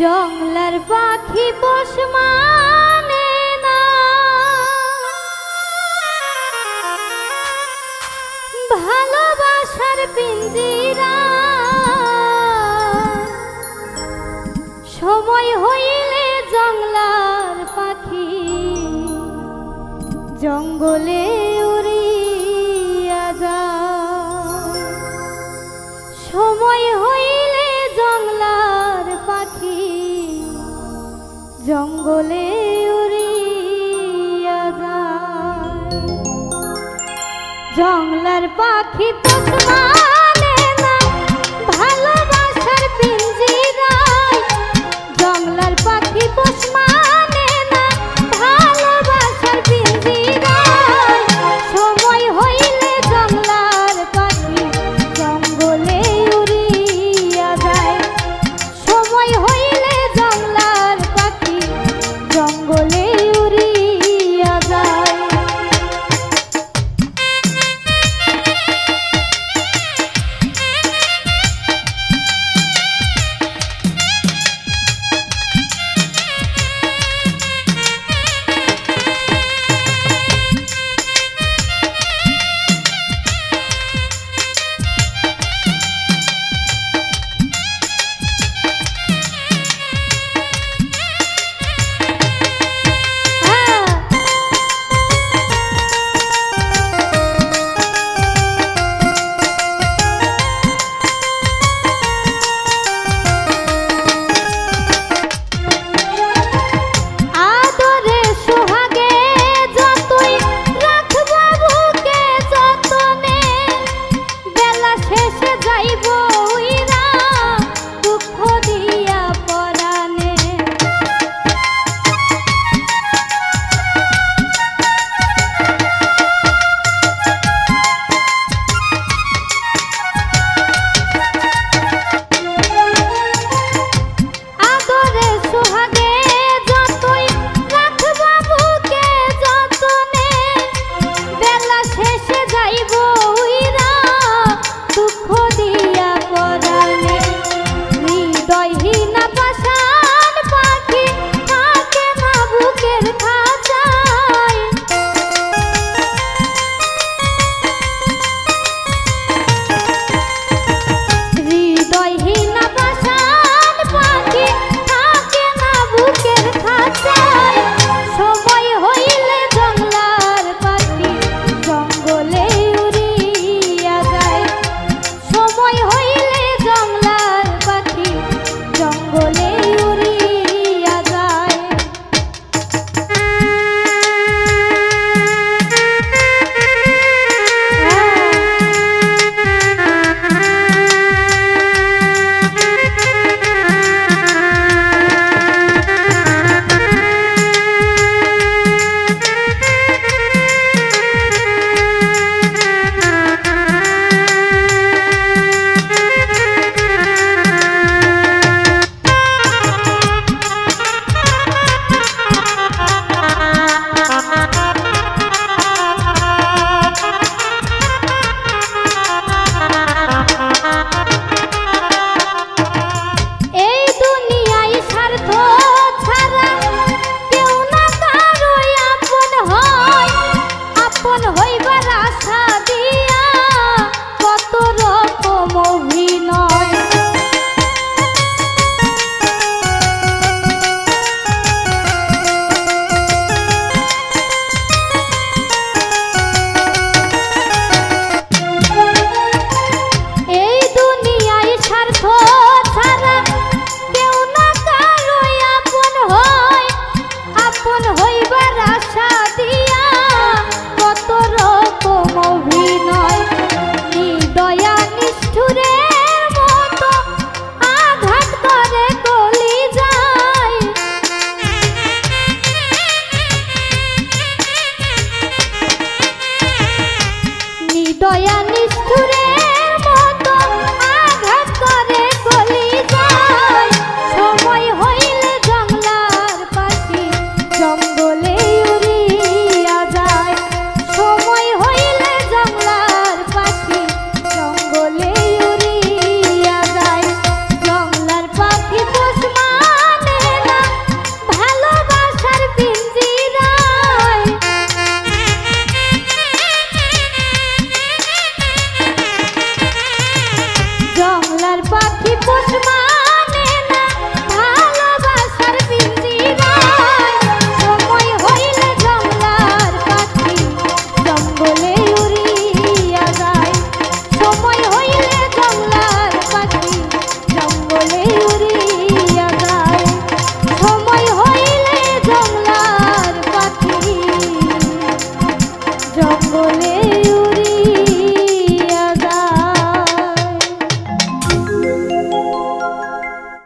জংলার পাখি পোষ মানে না। ভালোবাসার পিঞ্জিরা। সময় হইলে জংলার পাখি জঙ্গলে উড়িয়া যায়। সময় হইলে জঙ্গলে উড়িয়া যায়। জঙ্গলার পাখি পোষ হইবার আশা দিয়া কত রকম অভিনয়